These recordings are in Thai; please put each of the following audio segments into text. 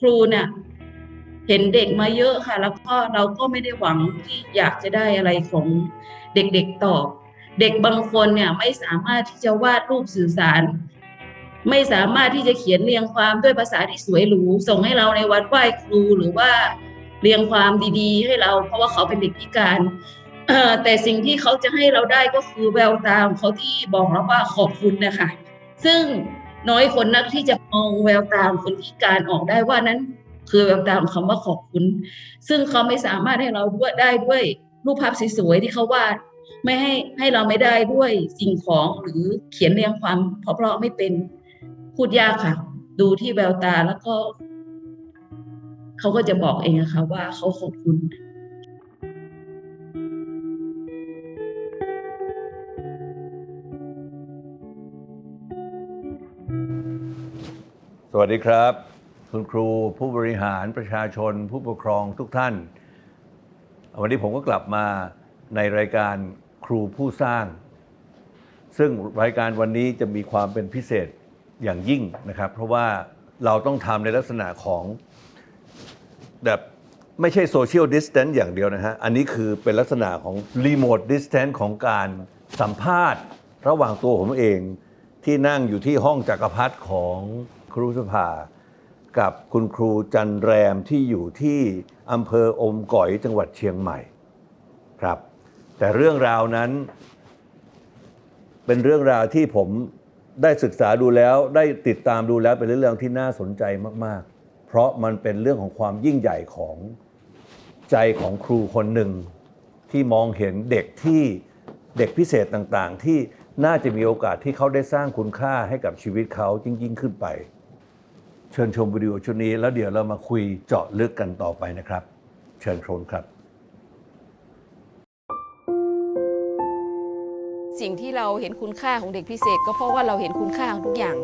ครูเนี่ยเห็นเด็กมาเยอะค่ะ แล้วก็เราก็ไม่ได้หวังที่อยากจะได้อะไรของเด็กๆตอบ เด็กบางคนเนี่ยไม่สามารถที่จะวาดรูปสื่อสาร ไม่สามารถที่จะเขียนเรียงความด้วยภาษาที่สวยหรูส่งให้เราในวันไหว้ครูหรือว่าเรียงความดีๆ ให้เรา เพราะว่าเขาเป็นเด็กพิการ แต่สิ่งที่เขาจะให้เราได้ก็คือแววตาของเขาที่บอกเราว่าขอบคุณนะคะซึ่งน้อยคนนักที่จะมองแววตาคนพิการออกได้ว่านั้น คือแววตาของคำว่าขอบคุณ ซึ่งเขาไม่สามารถให้เราด้วยได้ด้วยรูปภาพสวยๆที่เขาวาดไม่ให้ให้เราไม่ได้ด้วยสิ่งของหรือเขียนเรียงความเพราะๆไม่เป็นพูดยากค่ะ ดูที่แววตาแล้วก็ เขาก็จะบอกเองอะคะว่าเขาขอบคุณ วัสดีครับ คุณครูผู้บริหารประชาชน ผู้ปกครองทุกท่าน วันนี้ผมก็กลับมาในรายการครูผู้สร้าง ซึ่งรายการวันนี้จะมีความเป็นพิเศษอย่างยิ่งนะครับ เพราะว่าเราต้องทำในลักษณะของแบบไม่ใช่โซเชียลดิส a ทน c e อย่างเดียวนะฮะ อันนี้คือเป็นลักษณะของรีโมทดิส a ทน c e ของการสัมภาษณ์ ระหว่างตัวผมเองที่นั่งอยู่ที่ห้องจักรพรรดิของ ครูสภา กับคุณครูจันแรมที่อยู่ที่อำเภออมก๋อยจังหวัดเชียงใหม่ครับ แต่เรื่องราวนั้น เป็นเรื่องราวที่ผมได้ศึกษาดูแล้วได้ติดตามดูแล้วเป็นเรื่องที่น่าสนใจมาก ๆ เพราะมันเป็นเรื่องของความยิ่งใหญ่ของใจของครูคนหนึ่ง ที่มองเห็นเด็กที่เด็กพิเศษต่างๆ ที่น่าจะมีโอกาสที่เขาได้สร้างคุณค่าให้กับชีวิตเขายิ่งๆขึ้นไป เชิญชมวิดีโอชุดนี้ แล้วเดี๋ยวเรามาคุยเจาะลึกกันต่อไปนะครับ เชิญชมครับ สิ่งที่เราเห็นคุณค่าของเด็กพิเศษ ก็เพราะว่าเราเห็นคุณค่าของทุกอย่าง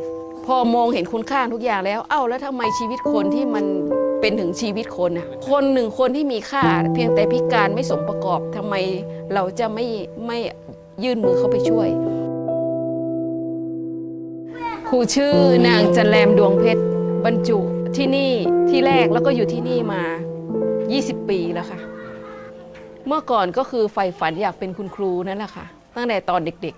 พอมองเห็นคุณค่าทุกอย่างแล้ว เอ้าแล้วทำไมชีวิตคนที่มันเป็นถึงชีวิตคนน่ะคนหนึ่งคนที่มีค่า เพียงแต่พิการไม่สมประกอบทำไมเราจะไม่ไม่ยื่นมือเข้าไปช่วยครูชื่อนางจันแรมดวงเพชร บรรจุที่นี่ที่แรกแล้วก็อยู่ที่นี่มา 20 ปีแล้วค่ะ เมื่อก่อนก็คือใฝ่ฝันอยากเป็นคุณครูนั่นแหละค่ะ ตั้งแต่ตอนเด็ก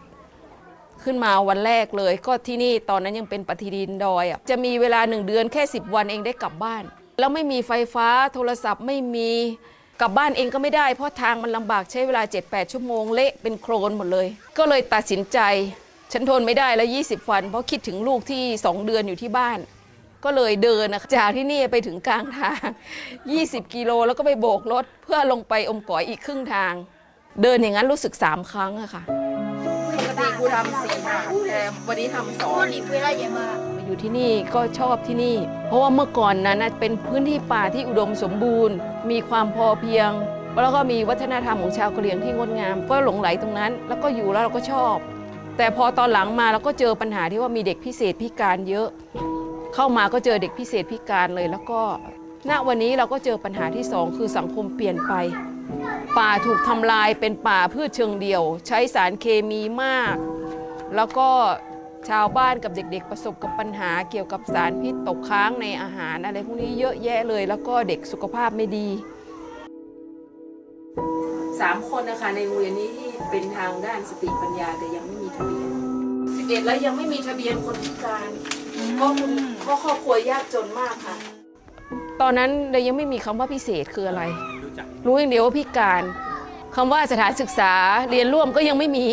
ๆ ขึ้นมาวันแรกเลย ก็ที่นี่ตอนนั้นยังเป็นปฏิดินดอยอะจะมีเวลาหนึ่งเดือนแค่ 10 วันเองได้กลับบ้าน แล้วไม่มีไฟฟ้าโทรศัพท์ไม่มีกลับบ้านเองก็ไม่ได้เพราะทางมันลำบากใช้เวลา 7-8 ชั่วโมงเละเป็นโครนหมดเลย ก็เลยตัดสินใจ ฉันทนไม่ได้แล้ว 20 วัน เพราะคิดถึงลูกที่ 2 เดือนอยู่ที่บ้าน ก็เลยเดินนะคะจากที่นี่ไปถึงกลางทาง 20 กิโลแล้วก็ไปโบกรถเพื่อลงไปอมก๋อยอีกครึ่งทาง เดินอย่างนั้นรู้สึก 3 ครั้งอะค่ะปกติกูทำสี่ทางแต่วันนี้ทำสอง Holy เวลาเยอะมากมาอยู่ที่นี่ก็ชอบที่นี่ เพราะว่าเมื่อก่อนนั้นน่ะเป็นพื้นที่ป่าที่อุดมสมบูรณ์ มีความพอเพียง แล้วก็มีวัฒนธรรมของชาวกะเหรี่ยงที่งดงาม ก็หลงไหลตรงนั้น แล้วก็อยู่แล้วเราก็ชอบ แต่พอตอนหลังมาเราก็เจอปัญหาที่ว่ามีเด็กพิเศษพิการเยอะ เข้ามาก็เจอเด็กพิเศษพิการเลย แล้วก็ณวันนี้เราก็เจอปัญหาที่สองคือสังคมเปลี่ยนไป ป่าถูกทำลายเป็นป่าพืชเชิงเดี่ยว ใช้สารเคมีมาก แล้วก็ชาวบ้านกับเด็ก ๆ ประสบกับปัญหาเกี่ยวกับสารพิษตกค้างในอาหารอะไรพวกนี้เยอะแยะเลย แล้วก็เด็กสุขภาพไม่ดีสามคนนะคะในโรงเรียนนี้ที่เป็นทางด้านสติปัญญาแต่ยังไม่มีทะเบียนสิบเอ็ดแล้วยังไม่มีทะเบียนคนพิการ ก็คุณก็ครอบครัวยากจนมากค่ะ ตอนนั้นเรายังไม่มีคำว่าพิเศษคืออะไร รู้อย่างเดียวว่าพิการคำว่าสถานศึกษาเรียนร่วมก็ยังไม่มี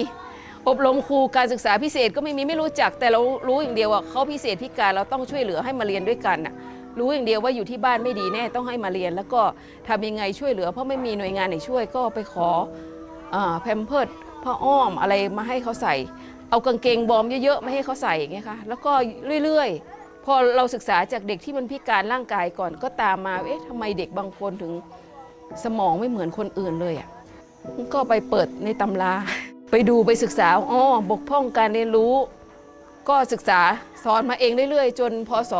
อบรมครูการศึกษาพิเศษก็ไม่มีไม่รู้จักแต่เรารู้อย่างเดียวว่าเขาพิเศษพิการเราต้องช่วยเหลือให้มาเรียนด้วยกันน่ะรู้อย่างเดียวว่าอยู่ที่บ้านไม่ดีแน่ต้องให้มาเรียน แล้วก็ทำยังไงช่วยเหลือ เพราะไม่มีหน่วยงานไหนช่วยก็ไปขอแพมเพิร์ดผ้าอ้อมอะไรมาให้เขาใส่ เอากางเกงบอร์มเยอะๆมาให้เขาใส่อย่างเงี้ยค่ะแล้วก็เรื่อยๆ พอเราศึกษาจากเด็กที่มันพิการร่างกายก่อนก็ตามมาเอ๊ะทำไมเด็กบางคนถึงสมองไม่เหมือนคนอื่นเลยอะก็ไปเปิดในตำรา ไปดูไปศึกษาอ๋อบกพร่องการเรียนรู้ ก็ศึกษาสอนมาเองเรื่อยๆ จนพศ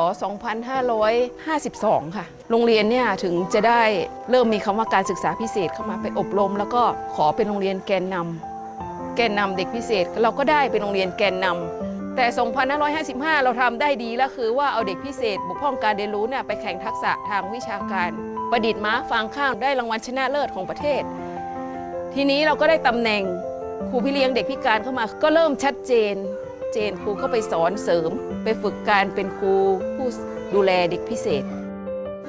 2552 ค่ะ โรงเรียนเนี่ยถึงจะได้เริ่มมีคำว่าการศึกษาพิเศษเข้ามาไปอบรม แล้วก็ขอเป็นโรงเรียนแกนนำ แกนนำเด็กพิเศษเราก็ได้เป็นโรงเรียนแกนนำแต่ 2555 เราทำได้ดีแล้วคือว่าเอาเด็กพิเศษบกพร่องการเรียนรู้เนี่ยไปแข่งทักษะทางวิชาการ ประดิษฐ์ม้าฟางข้างได้รางวัลชนะเลิศของประเทศ ทีนี้เราก็ได้ตำแหน่งครูพี่เลี้ยงเด็กพิการเข้ามา ก็เริ่มชัดเจน เจนครูก็ไปสอนเสริม ไปฝึกการเป็นครูผู้ดูแลเด็กพิเศษ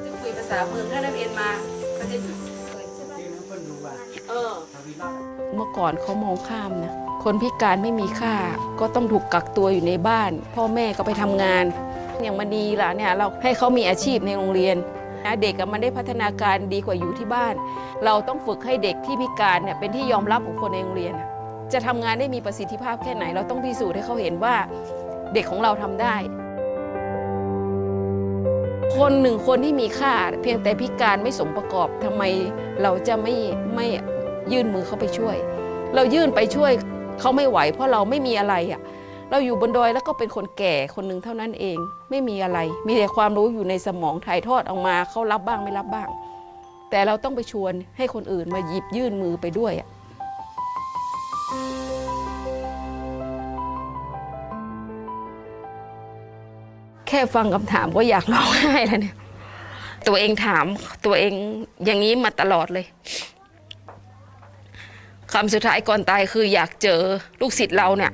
จะคุยภาษาเมืองถ้านักเรียนมาก็จะหยุดเออ เมื่อก่อนเขามองข้ามนะคนพิการไม่มีค่าก็ต้องถูกกักตัวอยู่ในบ้าน พ่อแม่ก็ไปทำงาน อย่างมาดีล่ะเนี่ยเราให้เขามีอาชีพในโรงเรียนนะเด็กมันได้พัฒนาการดีกว่าอยู่ที่บ้าน เราต้องฝึกให้เด็กที่พิการเนี่ยเป็นที่ยอมรับของคนในโรงเรียน จะทำงานได้มีประสิทธิภาพแค่ไหน เราต้องพิสูจน์ให้เขาเห็นว่าเด็กของเราทำได้ คนหนึ่งคนที่มีค่า เพียงแต่พิการไม่สมประกอบทำไมเราจะไม่ไม่ ยื่นมือเข้าไปช่วย เรายื่นไปช่วยเขาไม่ไหว เพราะเราไม่มีอะไรอะเราอยู่บนดอยแล้วก็เป็นคนแก่คนหนึ่งเท่านั้นเอง ไม่มีอะไร มีแต่ความรู้อยู่ในสมองถ่ายทอดออกมาเขารับบ้างไม่รับบ้าง แต่เราต้องไปชวนให้คนอื่นมาหยิบยื่นมือไปด้วยอะแค่ฟังคำถามก็อยากร้องไห้แล้วเนี่ย ตัวเองถามตัวเองอย่างนี้มาตลอดเลย คำสุดท้ายก่อนตายคืออยากเจอลูกศิษย์เราเนี่ย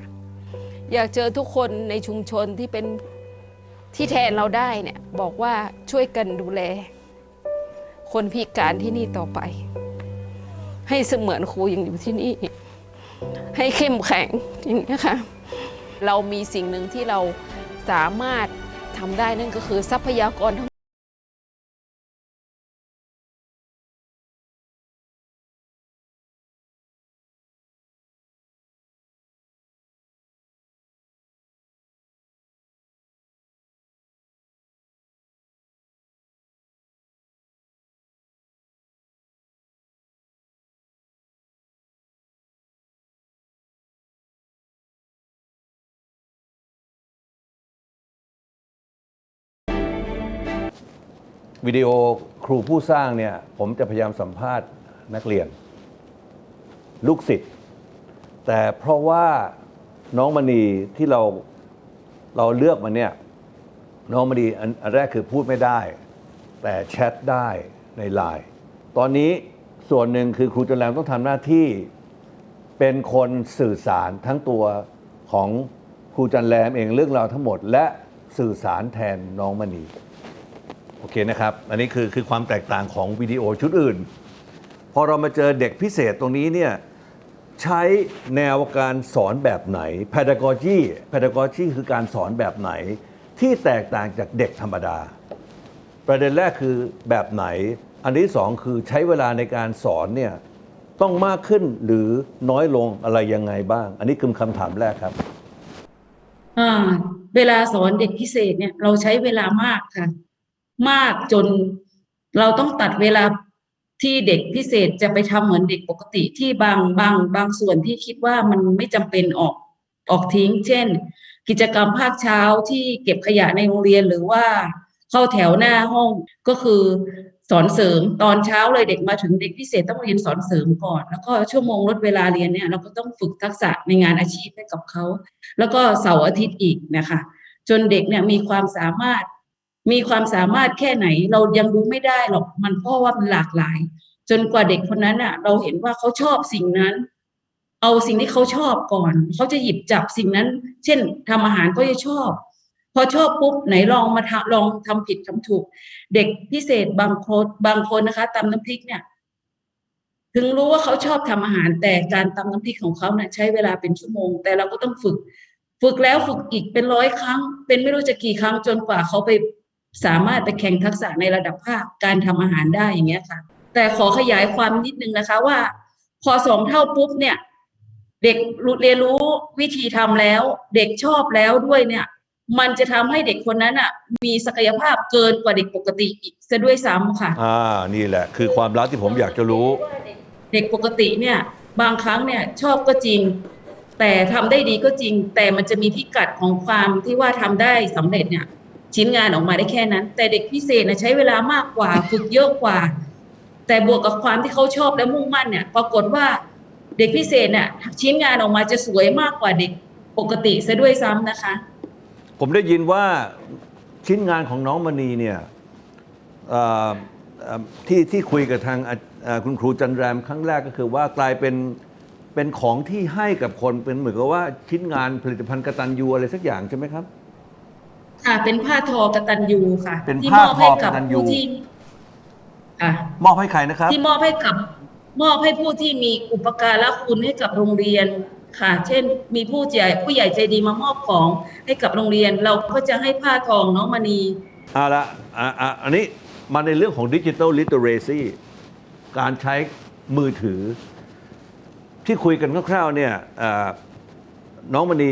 อยากเจอทุกคนในชุมชนที่เป็นที่แทนเราได้เนี่ย บอกว่าช่วยกันดูแล คนพิการที่นี่ต่อไป ให้เสมือนครูยังอยู่ที่นี่ ให้เข้มแข็งอย่างนี้ค่ะเรามีสิ่งหนึ่งที่เราสามารถทำได้นั่นก็คือทรัพยากรทั้ง วิดีโอครูผู้สร้างเนี่ยผมจะพยายามสัมภาษณ์นักเรียน ลูกศิษย์แต่เพราะว่าน้องมณีที่เราเราเลือกมาเนี่ยน้องมณีอันแรกคือพูดไม่ได้ แต่แชทได้ในไลน์ตอนนี้ส่วนหนึ่งคือครูจนแรมต้องทำหน้าที่เป็นคนสื่อสารทั้งตัวของครูจันแรมเองเรื่องราวทั้งหมด และสื่อสารแทนน้องมณี โอเคนะครับ อันนี้คือคือความแตกต่างของวิดีโอชุดอื่น พอเรามาเจอเด็กพิเศษตรงนี้เนี่ยใช้แนวการสอนแบบไหน pedagogy pedagogy คือการสอนแบบไหน ที่แตกต่างจากเด็กธรรมดา ประเด็นแรกคือแบบไหน อันที่สองคือใช้เวลาในการสอนเนี่ยต้องมากขึ้นหรือน้อยลงอะไรยังไงบ้าง อันนี้คือคำถามแรกครับ อ่า เวลาสอนเด็กพิเศษเนี่ย เราใช้เวลามากค่ะ มากจนเราต้องตัดเวลาที่เด็กพิเศษจะไปทำเหมือนเด็กปกติที่บางบางบางส่วนที่คิดว่ามันไม่จำเป็นออกออกทิ้ง เช่น กิจกรรมภาคเช้าที่เก็บขยะในโรงเรียนหรือว่าเข้าแถวหน้าห้องก็คือสอนเสริมตอนเช้าเลยเด็กมาถึงเด็กพิเศษต้องเรียนสอนเสริมก่อน แล้วก็ชั่วโมงลดเวลาเรียนเนี่ยเราก็ต้องฝึกทักษะในงานอาชีพให้กับเขา แล้วก็เสาร์อาทิตย์อีกนะคะ จนเด็กเนี่ยมีความสามารถ มีความสามารถแค่ไหนเรายังรู้ไม่ได้หรอกมันเพราะว่ามันหลากหลาย จนกว่าเด็กคนนั้นอะเราเห็นว่าเขาชอบสิ่งนั้น เอาสิ่งที่เขาชอบก่อน เขาจะหยิบจับสิ่งนั้น เช่นทำอาหารเขาจะชอบ พอชอบปุ๊บไหนลองมาทำลองทำผิดทำถูก เด็กพิเศษบางคนบางคนนะคะตำน้ำพริกเนี่ยถึงรู้ว่าเขาชอบทำอาหารแต่การตำน้ำพริกของเขาเนี่ยใช้เวลาเป็นชั่วโมง แต่เราก็ต้องฝึก ฝึกแล้วฝึกอีกเป็นร้อยครั้ง เป็นไม่รู้จะกี่ครั้งจนกว่าเขาไป สามารถไปแข่งทักษะในระดับภาคการทำอาหารได้อย่างเงี้ยค่ะ แต่ขอขยายความนิดนึงนะคะว่า พอสองเท่าปุ๊บเนี่ย เด็กรู้เรียนรู้วิธีทำแล้ว เด็กชอบแล้วด้วยเนี่ย มันจะทำให้เด็กคนนั้นอะ มีศักยภาพเกินกว่าเด็กปกติอีกซะด้วยซ้ำค่ะ อ่านี่แหละ คือความลับที่ผมอยากจะรู้ เด็กปกติเนี่ย บางครั้งเนี่ย ชอบก็จริงแต่ทำได้ดีก็จริง แต่มันจะมีพิกัดของความที่ว่าทำได้สำเร็จเนี่ย ชิ้นงานออกมาได้แค่นั้น แต่เด็กพิเศษนะใช้เวลามากกว่าฝึกเยอะกว่า แต่บวกกับความที่เขาชอบและมุ่งมั่นเนี่ย ปรากฏว่าเด็กพิเศษเนี่ยชิ้นงานออกมาจะสวยมากกว่าเด็กปกติซะด้วยซ้ำนะคะ ผมได้ยินว่าชิ้นงานของน้องมณีเนี่ยที่ที่คุยกับทางคุณครูจันแรมครั้งแรกก็คือว่ากลายเป็นเป็นของที่ให้กับคนเป็นเหมือนกับว่าชิ้นงานผลิตภัณฑ์กตัญญูอะไรสักอย่างใช่ไหมครับ ค่ะ เป็นผ้าทอกตัญญูค่ะเป็นที่ผ้ามอบให้กับทอกตัญญู ผู้ที่ค่ะ มอบให้ใครนะครับ ที่มอบให้กับมอบให้ผู้ที่มีอุปการะคุณให้กับโรงเรียนค่ะ เช่น มีผู้ใหญ่ผู้ใหญ่ใจดีมามอบของให้กับโรงเรียน เราก็จะให้ผ้าทองน้องมณี เอาละอะอะอันนี้มาในเรื่องของดิจิทัลลิ t เ r เรซีการใช้มือถือ ที่คุยกันคร่าวๆเนี่ยเอ่อน้องมณี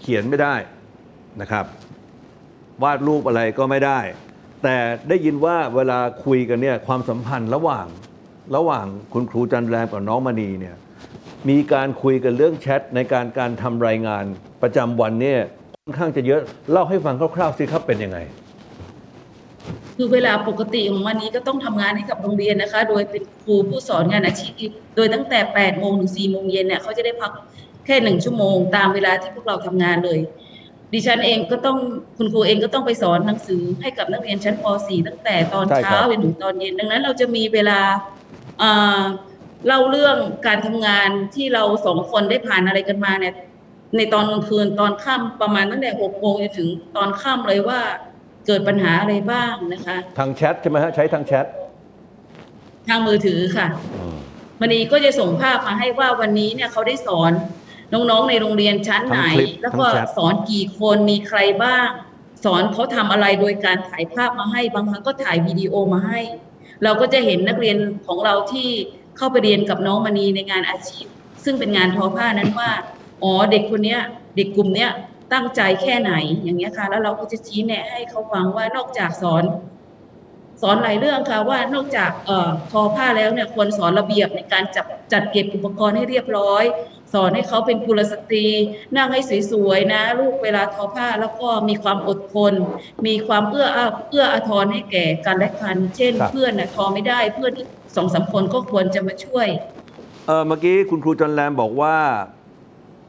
เขียนไม่ได้นะครับ วาดรูปอะไรก็ไม่ได้ แต่ได้ยินว่าเวลาคุยกันเนี่ยความสัมพันธ์ระหว่างระหว่างคุณครูจันแรมกับน้องมณีเนี่ยมีการคุยกันเรื่องแชทในการการทำรายงานประจำวันเนี่ยค่อนข้างจะเยอะเล่าให้ฟังคร่าวๆสิครับเป็นยังไงคือเวลาปกติของมันนี้ก็ต้องทำงานให้กับโรงเรียนนะคะ โดยเป็นครูผู้สอนงานอาชีพ โดยตั้งแต่8โมงถึง4โมงเย็นเนี่ยเขาจะได้พักแค่หนึ่งชั่วโมง ตามเวลาที่พวกเราทำงานเลย ดิฉันเองก็ต้องคุณครูเองก็ต้องไปสอนหนังสือให้กับนักเรียนชั้นป .4 ตั้งแต่ตอนใช่ครับเช้าไปถึงตอนเย็น ดังนั้นเราจะมีเวลาเอ่อเล่าเรื่องการทำงานที่เราสองคนได้ผ่านอะไรกันมาเนี่ยในตอนกลางคืนตอนค่ำประมาณตั้งแต่หกโมงจนถึงตอนค่ำเลยว่าเกิดปัญหาอะไรบ้างนะคะ ทางแชทใช่ไหมฮะใช้ทางแชททางมือถือค่ะมันนีก็จะส่งภาพมาให้ว่าวันนี้เนี่ยเขาได้สอน น้องๆในโรงเรียนชั้นไหนทั้งคลิปแล้วก็ทั้งแชทสอนกี่คนมีใครบ้าง สอนเขาทำอะไรโดยการถ่ายภาพมาให้ บางครั้งก็ถ่ายวิดีโอมาให้ เราก็จะเห็นนักเรียนของเราที่เข้าไปเรียนกับน้องมณีในงานอาชีพ ซึ่งเป็นงานทอผ้านั้นว่าอ๋อเด็กคนเนี้ย เด็กกลุ่มเนี้ยตั้งใจแค่ไหนอย่างเงี้ยค่ะ แล้วเราก็จะชี้แนะให้เขาฟังว่านอกจากสอน สอนหลายเรื่องค่ะว่านอกจากเอ่อทอผ้าแล้วเนี่ยควรสอนระเบียบในการจับจัดเก็บอุปกรณ์ให้เรียบร้อย สอนให้เขาเป็นกุลสตรี นั่งให้สวยๆนะ ลูกเวลาทอผ้าแล้วก็มีความอดทนมีความเอื้ออาเอื้ออาทรให้แก่กันและกัน เช่นครับเพื่อนน่ะทอไม่ได้เพื่อนที่สองสามคนก็ควรจะมาช่วยเออเมื่อกี้คุณครูจันแรมบอกว่า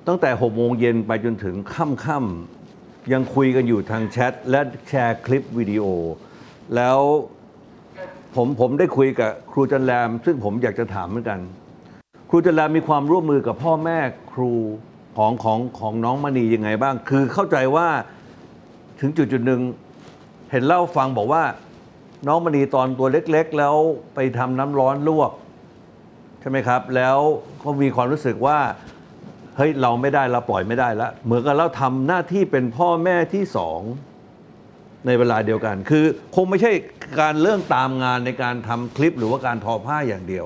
ตั้งแต่หกโมงเย็นไปจนถึงค่ำๆยังคุยกันอยู่ทางแชทและแชร์คลิปวิดีโอ แล้ว ผมผมได้คุยกับครูจันแรม ซึ่งผมอยากจะถามเหมือนกัน ครูจันแรมมีความร่วมมือกับพ่อแม่ครูของของของน้องมณียังไงบ้าง คือเข้าใจว่าถึงจุดจุดหนึ่งเห็นเล่าฟังบอกว่า น้องมณีตอนตัวเล็ก ๆ แล้วไปทำน้ำร้อนลวก ใช่ไหมครับ แล้วก็มีความรู้สึกว่าเฮ้ยเราไม่ได้เราปล่อยไม่ได้ล้วเหมือนกับเราทำหน้าที่เป็นพ่อแม่ที่สอง ในเวลาเดียวกัน คือคงไม่ใช่การเรื่องตามงานในการทำคลิปหรือว่าการทอผ้าอย่างเดียว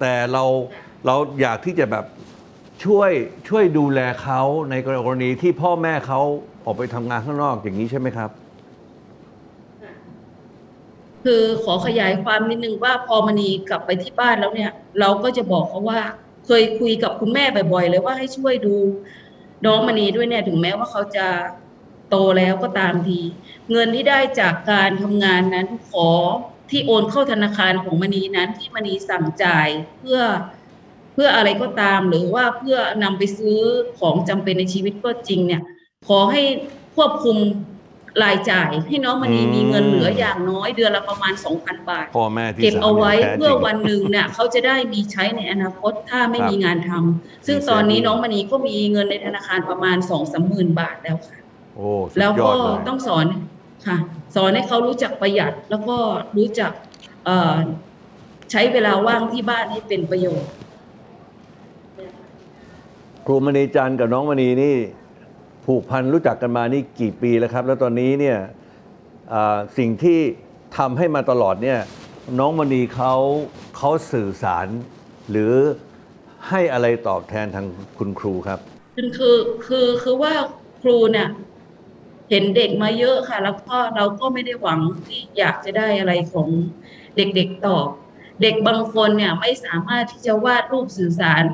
แต่เราเราอยากที่จะแบบช่วยช่วยดูแลเขาในกรณีที่พ่อแม่เขาออกไปทำงานข้างนอกอย่างนี้ใช่ไหมครับ คือขอขยายความนิดนึงว่าพอมณีกลับไปที่บ้านแล้วเนี่ย เราก็จะบอกเขาว่า เคยคุยกับคุณแม่บ่อยๆเลยว่าให้ช่วยดูน้องมณีด้วยเนี่ย ถึงแม้ว่าเขาจะ โตแล้วก็ตามที เงินที่ได้จากการทำงานนั้นขอที่โอนเข้าธนาคารของมณีนั้นที่มณีสั่งจ่ายเพื่อเพื่ออะไรก็ตาม หรือว่าเพื่อนำไปซื้อของจำเป็นในชีวิตก็จริงเนี่ย ขอให้ควบคุมรายจ่าย ให้น้องมณีมีเงินเหลืออย่างน้อยเดือนละประมาณ 2,000 บาท พ่อแม่ที่เก็บสมเอาไว้ย่งแท้จริงเพื่อวันหนึ่งเนี่ยเขาจะได้มีใช้ในอนาคตถ้าไม่ครับมีงานทำซึ่งมีเซฟตอนนี้น้องมณีก็มีเงินในธนาคารประมาณสองสามหมื่นบาทแล้วค่ะโอ้สุดแล้วยอก็ดเลยต้องสอนค่ะ สอนให้เขารู้จักประหยัด แล้วก็รู้จักเอ่อใช้เวลาว่างที่บ้านให้เป็นประโยชน์ ครูมณีจันทร์กับน้องมณีนี่ผูกพันรู้จักกันมานี่กี่ปีแล้วครับ แล้วตอนนี้เนี่ยอ่าสิ่งที่ทำให้มาตลอดเนี่ยน้องมณีเขาเขาสื่อสาร หรือให้อะไรตอบแทนทางคุณครูครับ คือคือคือคือว่าครูเนี่ย เห็นเด็กมาเยอะค่ะ แล้วก็เราก็ไม่ได้หวังที่อยากจะได้อะไรของเด็กๆตอบ เด็กบางคนเนี่ยไม่สามารถที่จะวาดรูปสื่อสาร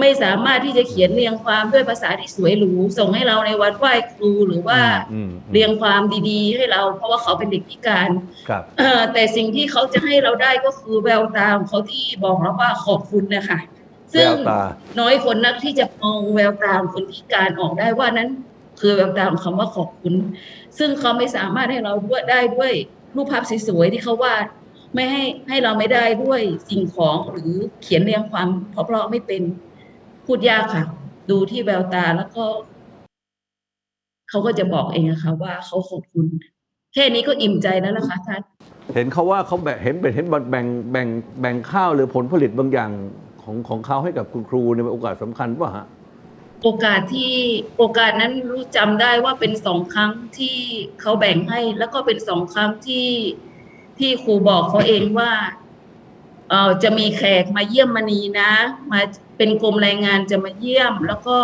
ไม่สามารถที่จะเขียนเรียงความด้วยภาษาที่สวยหรูส่งให้เราในวันไหว้ครูหรือว่าอืมอืมเรียงความดีๆ ให้เรา เพราะว่าเขาเป็นเด็กพิการครับเอ่อแต่สิ่งที่เขาจะให้เราได้ก็คือแววตาของเขาที่บอกเราว่าขอบคุณนะคะซึ่งแววตาน้อยคนนักที่จะมองแววตาของคนพิการออกได้ว่านั้น คือแววตาของคำว่าขอบคุณ ซึ่งเขาไม่สามารถให้เราด้วยได้ด้วยรูปภาพสวยๆที่เขาวาดไม่ให้ให้เราไม่ได้ด้วยสิ่งของหรือเขียนเรียงความเพราะๆไม่เป็นพูดยากค่ะ ดูที่แววตาแล้วก็เขาก็จะบอกเองอะค่ะว่าเขาขอบคุณ แค่นี้ก็อิ่มใจแล้วล่ะค่ะท่านเห็นเขาว่าเขาแบ่งเห็นเป็นเห็นแบ่งแบ่งแบ่งแบ่งข้าวหรือผลผลิตบางอย่างของของเขาให้กับคุณครูในโอกาสสำคัญป่ะฮะ โอกาสที่โอกาสนั้นรู้จำได้ว่าเป็นสองครั้งที่เขาแบ่งให้ แล้วก็เป็นสองครั้งที่ที่ครูบอกเขาเองว่าเออจะมีแขกมาเยี่ยมมณีนะ มาเป็นกรมแรงงานจะมาเยี่ยม แล้วก็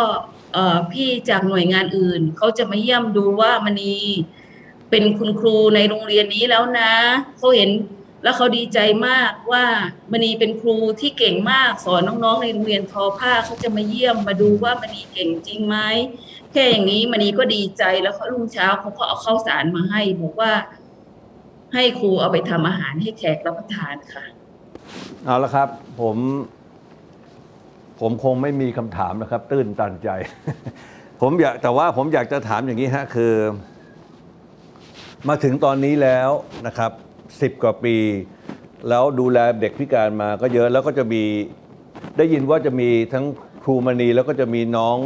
เออพี่จากหน่วยงานอื่นเขาจะมาเยี่ยมดูว่ามณีเป็นคุณครูในโรงเรียนนี้แล้วนะเขาเห็น แล้วเขาดีใจมากว่ามณีเป็นครูที่เก่งมากสอนน้องๆในโรงเรียนทอผ้าเขาจะมาเยี่ยมมาดูว่ามณีเก่งจริงไหมแค่อย่างนี้มณีก็ดีใจแล้วเขารุ่งเช้าเขาก็เอาข้าวสารมาให้บอกว่า ให้ครูเอาไปทำอาหารให้แขกรับประทานค่ะ เอาละครับ ผม ผมคงไม่มีคำถามนะครับ ตื้นตันใจ ผมอยากแต่ว่าผมอยากจะถามอย่างนี้ฮะคือ มาถึงตอนนี้แล้วนะครับ สิบกว่าปี แล้วดูแลเด็กพิการมาก็เยอะแล้วก็จะมีได้ยินว่าจะมีทั้งครูมณีแล้วก็จะมีน้อง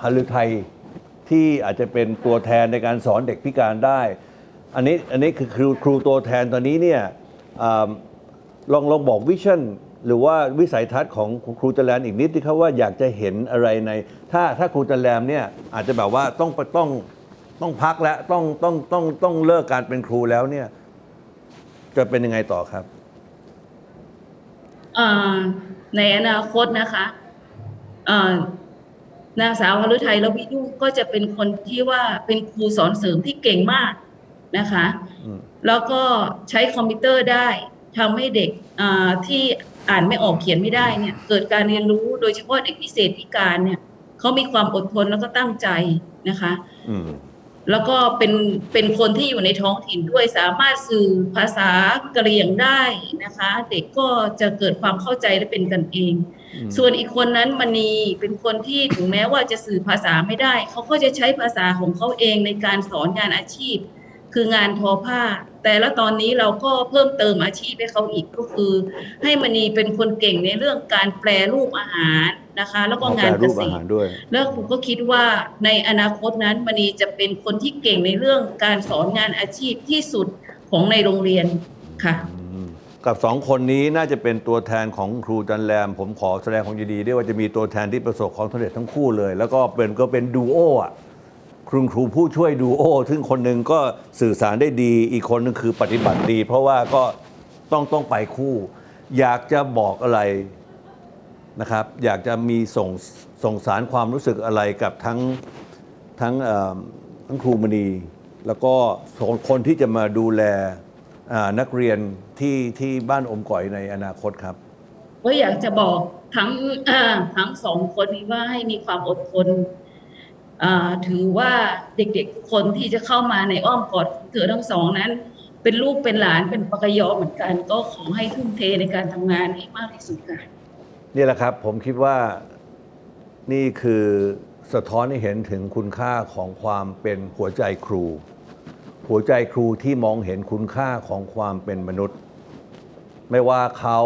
ฮฤทัยที่อาจจะเป็นตัวแทนในการสอนเด็กพิการได้ อันนี้อันนี้คือครูครูตัวแทนตอนนี้เนี่ยอาลองลองบอกวิชั่นหรือว่าวิสัยทัศน์ของครูจันแรมอีกนิดที่เขาว่าอยากจะเห็นอะไรใน ถ้าถ้าครูจันแรมเนี่ยอาจจะแบบว่าต้องต้องต้องพักแล้วต้องต้องต้องต้องเลิกการเป็นครูแล้วเนี่ย จะเป็นยังไงต่อครับอ่าในอนาคตนะคะอ่านางสาวฮรุไทยและวิยุก็จะเป็นคนที่ว่าเป็นครูสอนเสริมที่เก่งมากนะคะอืมแล้วก็ใช้คอมพิวเตอร์ได้ทำให้เด็กอ่าที่อ่านไม่ออกเขียนไม่ได้เนี่ย เกิดการเรียนรู้โดยเฉพาะเด็กพิเศษพิการเนี่ยเขามีความอดทนแล้วก็ตั้งใจนะคะอืม แล้วก็เป็นเป็นคนที่อยู่ในท้องถิ่นด้วยสามารถสื่อภาษากะเหรี่ยงได้นะคะ เด็กก็จะเกิดความเข้าใจและเป็นกันเองอืมส่วนอีกคนนั้นมณีเป็นคนที่ถึงแม้ว่าจะสื่อภาษาไม่ได้ เขาก็จะใช้ภาษาของเขาเองในการสอนงานอาชีพ คืองานทอผ้า แต่ละตอนนี้เราก็เพิ่มเติมอาชีพให้เขาอีกก็คือ ให้มณีเป็นคนเก่งในเรื่องการแปลรูปอาหาร นะคะ แล้วก็งานแปรเกรูปษอาตหารรด้วยแล้วครูก็คิดว่าในอนาคตนั้นมณีจะเป็นคนที่เก่งในเรื่องการสอนงานอาชีพที่สุดของในโรงเรียนค่ะอืมกับสองคนนี้น่าจะเป็นตัวแทนของครูจันแรม ผมขอแสดงความยินดีด้วยว่าจะมีตัวแทนที่ประสบความสำเร็จทั้งคู่เลย แล้วก็เป็นก็เป็นดูโออะคุณครูผู้ช่วยดูโอซึ่งคนหนึ่งก็สื่อสารได้ดีอีกคนหนึงคือปฏิบัติดี เพราะว่าก็ต้องต้องไปคู่ อยากจะบอกอะไร นะครับอยากจะมีส่งส่งสารความรู้สึกอะไรกับทั้งทั้งทั้งครูมณีแล้วก็คนที่จะมาดูแลนักเรียนที่ที่บ้านอมก่อยในอนาคตครับก็อยากจะบอกทั้งทั้งสองคนนี้ว่าให้มีความอดทนถือว่าเด็กๆทุกคนที่จะเข้ามาในอ้อมกอดของเธอทั้งสองนั้น เป็นลูกเป็นหลานเป็นปกยอเหมือนกัน ก็ขอให้ทุ่มเทในการทำงานให้มากที่สุดค่ะ นี่แหละครับ ผมคิดว่านี่คือสะท้อนให้เห็นถึงคุณค่าของความเป็นหัวใจครู หัวใจครูที่มองเห็นคุณค่าของความเป็นมนุษย์ ไม่ว่าเขา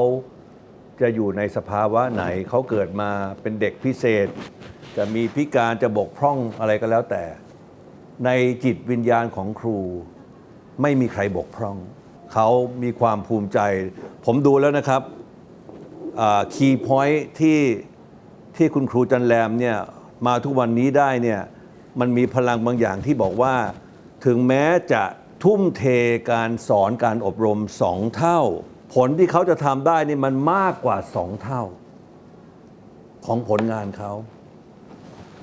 จะอยู่ในสภาวะไหนเขาเกิดมาเป็นเด็กพิเศษ จะมีพิการจะบกพร่องอะไรก็แล้วแต่ ในจิตวิญญาณของครู ไม่มีใครบกพร่อง เขามีความภูมิใจ ผมดูแล้วนะครับ คีย์พอยท์ที่ที่คุณครูจันแรมเนี่ยมาทุกวันนี้ได้เนี่ยมันมีพลังบางอย่างที่บอกว่า ถึงแม้จะทุ่มเทการสอนการอบรมสองเท่า ผลที่เขาจะทำได้นี่มันมากกว่าสองเท่า ของผลงานเขา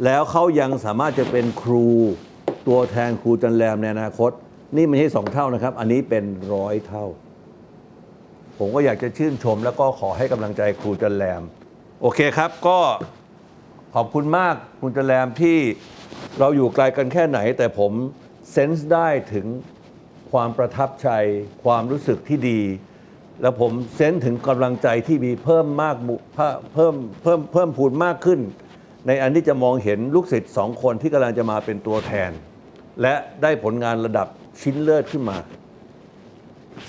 แล้วเขายังสามารถจะเป็นครูตัวแทนครูจันแรมในอนาคต นี่ไม่ใช่สองเท่านะครับ อันนี้เป็นร้อยเท่า ผมก็อยากจะชื่นชม แล้วก็ขอให้กำลังใจครูจันแรม โอเคครับก็ขอบคุณมากคุณจันแรมที่เราอยู่ไกลกันแค่ไหน แต่ผมเซนส์ได้ถึงความประทับใจ ความรู้สึกที่ดี แล้วผมเซนส์ถึงกำลังใจที่มีเพิ่มมากเพิ่มเพิ่มเพิ่มเพิ่มพูนมากขึ้น ในอันที่จะมองเห็นลูกศิษย์สองคนที่กำลังจะมาเป็นตัวแทน และได้ผลงานระดับชิ้นเลิศขึ้นมา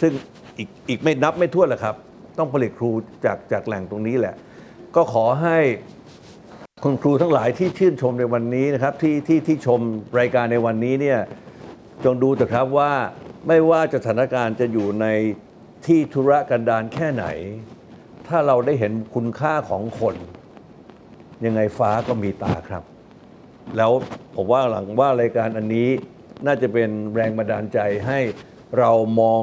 ซึ่ง อีกอีกไม่นับไม่ถ้วนแหละครับ ต้องผลิตครูจากจากแหล่งตรงนี้แหละ ก็ขอให้คุณครูทั้งหลายที่ชื่นชมในวันนี้นะครับ ที่ที่ที่ชมรายการในวันนี้เนี่ยจงดูเถอะครับว่าไม่ว่าจะสถานการณ์จะอยู่ในที่ธุระกันดารแค่ไหน ถ้าเราได้เห็นคุณค่าของคน ยังไงฟ้าก็มีตาครับ แล้วผมว่าหลังว่ารายการอันนี้น่าจะเป็นแรงบันดาลใจให้เรามอง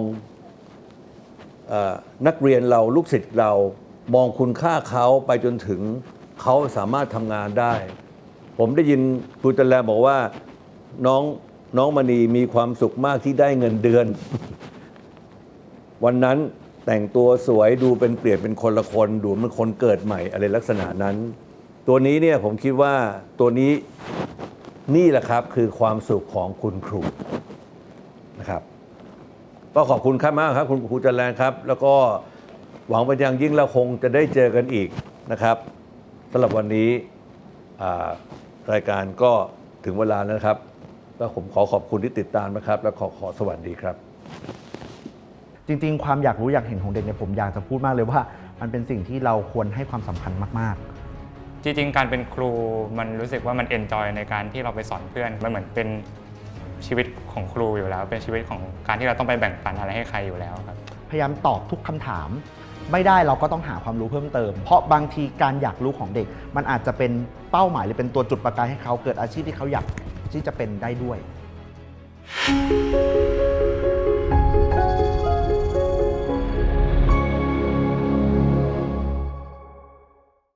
นักเรียนเราลูกศิษย์เรามองคุณค่าเขาไปจนถึงเขาสามารถทำงานได้ ผมได้ยินครูจันแลบอกว่าน้องน้องมณีมีความสุขมากที่ได้เงินเดือน วันนั้นแต่งตัวสวยดูเป็นเปลี่ยนเป็นคนละคนดูเป็นคนเกิดใหม่อะไรลักษณะนั้น ตัวนี้เนี่ยผมคิดว่าตัวนี้นี่แหละครับคือความสุขของคุณครูนะครับ ก็ขอบคุณครับมากครับ คุณครูจันแรงครับ แล้วก็หวังเป็นอย่างยิ่งเราคงจะได้เจอกันอีกนะครับสำหรับวันนี้อ่ารายการก็ถึงเวลาแล้วนะครับก็ผมขอขอบคุณที่ติดตามนะครับ และขอขอสวัสดีครับ จริง ๆ ความอยากรู้อยากเห็นของเด็กเนี่ยผมอยากจะพูดมากเลยว่า มันเป็นสิ่งที่เราควรให้ความสำคัญมากจริงๆ การเป็นครูมันรู้สึกว่ามันเอนจอยในการที่เราไปสอนเพื่อน มันเหมือนเป็น ชีวิตของครูอยู่แล้ว เป็นชีวิตของการที่เราต้องไปแบ่งปันอะไรให้ใครอยู่แล้วครับ พยายามตอบทุกคำถาม ไม่ได้เราก็ต้องหาความรู้เพิ่มเติม เพราะบางทีการอยากรู้ของเด็ก มันอาจจะเป็นเป้าหมายหรือเป็นตัวจุดประกายให้เขาเกิดอาชีพที่เขาอยากที่จะเป็นได้ด้วย Thank